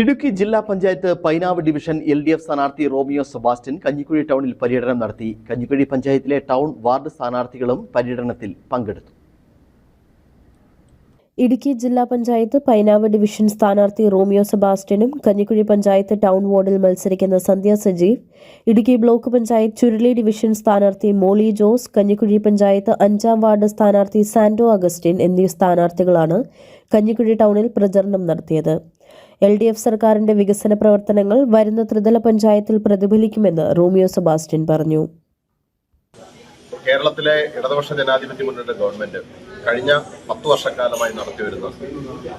ഇടുക്കി ജില്ലാ panchayat Painavu division L D F സ്ഥാനാർത്ഥി Romeo Sebastian Kanjikuzhi ടൗണിൽ പര്യടനം നടത്തി. കഞ്ഞിക്കുഴി പഞ്ചായത്തിലെ ടൗൺ വാർഡ് സ്ഥാനാർത്ഥികളും പര്യടനത്തിൽ പങ്കെടുത്തു. ഇടുക്കി ജില്ലാ പഞ്ചായത്ത് പൈനാവ് ഡിവിഷൻ സ്ഥാനാർത്ഥി റോമിയോ സെബാസ്റ്റ്യനും കഞ്ഞിക്കുഴി പഞ്ചായത്ത് ടൗൺ വാർഡിൽ മത്സരിക്കുന്ന സന്ധ്യ സജീവ് ഇടുക്കി ബ്ലോക്ക് പഞ്ചായത്ത് ചുരുളി ഡിവിഷൻ സ്ഥാനാർത്ഥി മോളി ജോസ് കഞ്ഞിക്കുഴി പഞ്ചായത്ത് അഞ്ചാം വാർഡ് സ്ഥാനാർത്ഥി സാന്റോ അഗസ്റ്റിൻ എന്നീ സ്ഥാനാർത്ഥികളാണ് കഞ്ഞിക്കുഴി ടൗണിൽ പ്രചരണം നടത്തിയത്. എൽ ഡി എഫ് സർക്കാരിന്റെ വികസന പ്രവർത്തനങ്ങൾ വരുന്ന ത്രിതല പഞ്ചായത്തിൽ പ്രതിഫലിക്കുമെന്ന് റോമിയോ സെബാസ്റ്റ്യൻ പറഞ്ഞു. കേരളത്തിലെ ഇടതുപക്ഷ ജനാധിപത്യ മുന്നേറ്റ ഗവൺമെന്റ് കഴിഞ്ഞ പത്തു വർഷക്കാലമായി നടത്തിവരുന്ന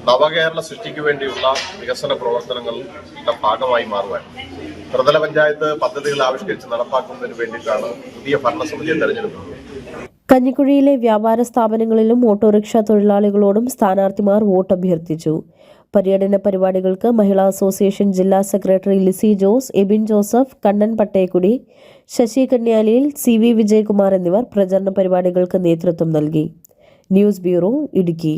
നവകേരള സൃഷ്ടിക്ക് വേണ്ടിയുള്ള വികസന പ്രവർത്തനങ്ങളുടെ ഭാഗമായി മാറുവാൻ ത്രിതല പഞ്ചായത്ത് പദ്ധതികൾ ആവിഷ്കരിച്ച് നടപ്പാക്കുന്നതിന് വേണ്ടിയിട്ടാണ് പുതിയ ഭരണസമിതിയെ തെരഞ്ഞെടുക്കുന്നത്. കഞ്ഞിക്കുഴിയിലെ വ്യാപാര സ്ഥാപനങ്ങളിലും ഓട്ടോറിക്ഷ തൊഴിലാളികളോടും സ്ഥാനാർത്ഥിമാർ വോട്ട് അഭ്യർത്ഥിച്ചു പര്യടന പരിപാടികൾക്ക് മഹിളാ അസോസിയേഷൻ ജില്ലാ secretary Lizzy Jose Ebin Joseph Kannan Pattekudi Sasi കന്യാലിയിൽ C V Vijayakumar എന്നിവർ പ്രചരണ പരിപാടികൾക്ക് നേതൃത്വം നൽകി. News bureau Idukki.